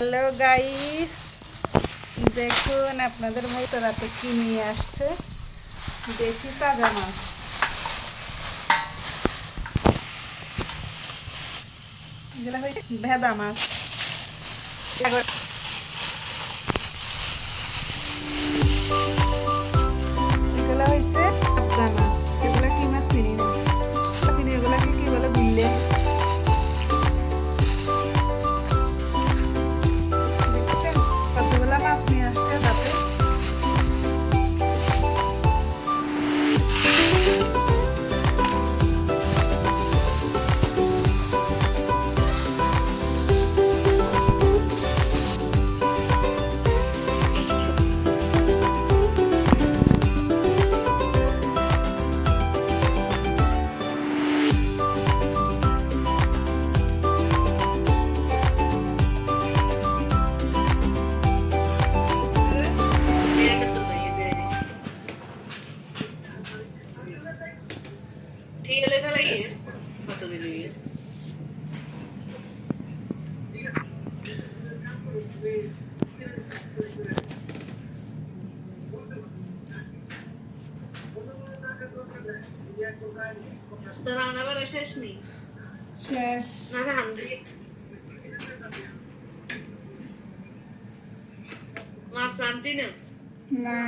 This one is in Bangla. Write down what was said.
হ্যালো গাইস দেখুন, আপনাদের মতো রাতে কি নিয়ে আসছে? দেখি তাজা মাছ। এগুলো হয়েছে ভেদা মাছ। রান্নাবার শেষ নেই শেষ না হান্দি মাছ আনতি না না